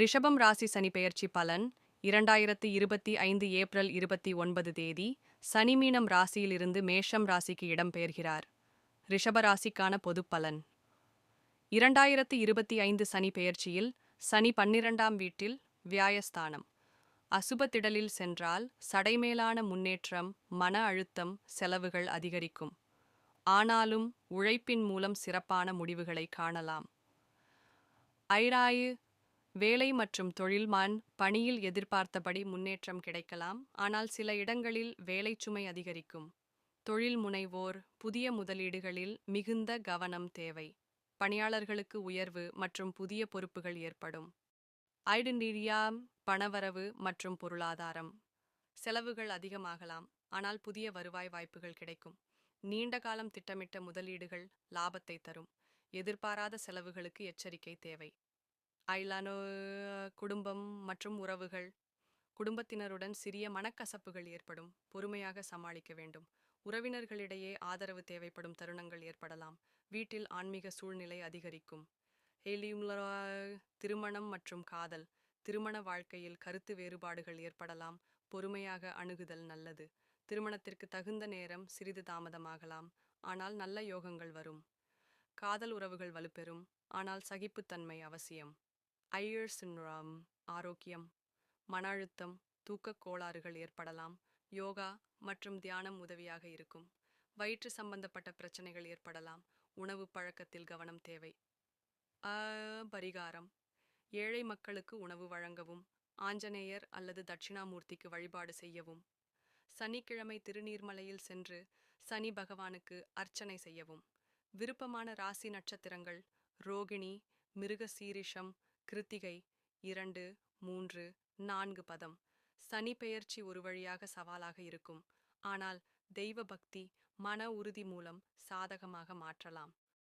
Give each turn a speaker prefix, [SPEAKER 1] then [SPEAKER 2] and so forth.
[SPEAKER 1] ரிஷபம் ராசி சனி பெயர்ச்சி பலன் இரண்டாயிரத்து இருபத்தி ஐந்து ஏப்ரல் இருபத்தி ஒன்பது தேதி சனி மீனம் ராசியிலிருந்து மேஷம் ராசிக்கு இடம்பெயர்கிறார் ரிஷப ராசிக்கான பொது பலன். இரண்டாயிரத்து இருபத்தி ஐந்து சனி பெயர்ச்சியில் சனி பன்னிரண்டாம் வீட்டில் வியாயஸ்தானம். அசுபத்திடலில் சென்றால் சடைமேலான முன்னேற்றம் மன அழுத்தம் செலவுகள் அதிகரிக்கும். ஆனாலும் உழைப்பின் மூலம் சிறப்பான முடிவுகளை காணலாம். ஐராயு வேலை மற்றும் தொழில்மான் பணியில் எதிர்பார்த்தபடி முன்னேற்றம் கிடைக்கலாம். ஆனால் சில இடங்களில் வேலை சுமை அதிகரிக்கும். தொழில் முனைவோர் புதிய முதலீடுகளில் மிகுந்த கவனம் தேவை. பணியாளர்களுக்கு உயர்வு மற்றும் புதிய பொறுப்புகள் ஏற்படும். ஐடென்டிரியா பணவரவு மற்றும் பொருளாதாரம். செலவுகள் அதிகமாகலாம். ஆனால் புதிய வருவாய் வாய்ப்புகள் கிடைக்கும். நீண்ட காலம் திட்டமிட்ட முதலீடுகள் லாபத்தை தரும். எதிர்பாராத செலவுகளுக்கு எச்சரிக்கை தேவை. ஐலானோ குடும்பம் மற்றும் உறவுகள். குடும்பத்தினருடன் சிறிய மனக்கசப்புகள் ஏற்படும். பொறுமையாக சமாளிக்க வேண்டும். உறவினர்களிடையே ஆதரவு தேவைப்படும் தருணங்கள் ஏற்படலாம். வீட்டில் ஆன்மீக சூழ்நிலை அதிகரிக்கும். ஹேலியும்லரா திருமணம் மற்றும் காதல். திருமண வாழ்க்கையில் கருத்து வேறுபாடுகள் ஏற்படலாம். பொறுமையாக அணுகுதல் நல்லது. திருமணத்திற்கு தகுந்த நேரம் சிறிது தாமதமாகலாம். ஆனால் நல்ல யோகங்கள் வரும். காதல் உறவுகள் வலுப்பெறும். ஆனால் சகிப்புத்தன்மை அவசியம். ஐயர் சின்ராம் ஆரோக்கியம் மன அழுத்தம் தூக்கக் கோளாறுகள் ஏற்படலாம் யோகா மற்றும் தியானம் உதவியாக இருக்கும். வயிற்று சம்பந்தப்பட்ட பிரச்சனைகள் ஏற்படலாம் உணவு பழக்கத்தில் கவனம் தேவை. அ, பரிகாரம். ஏழை மக்களுக்கு உணவு வழங்கவும் ஆஞ்சநேயர் அல்லது தட்சிணாமூர்த்திக்கு வழிபாடு செய்யவும். சனிக்கிழமை திருநீர்மலையில் சென்று சனி பகவானுக்கு அர்ச்சனை செய்யவும். விருப்பமான ராசி நட்சத்திரங்கள் ரோகிணி மிருக சீரிஷம் கிருத்திகை இரண்டு மூன்று நான்கு பதம். சனி பெயர்ச்சி ஒரு வழியாக சவாலாக இருக்கும். ஆனால் தெய்வ பக்தி மன உறுதி மூலம் சாதகமாக மாற்றலாம்.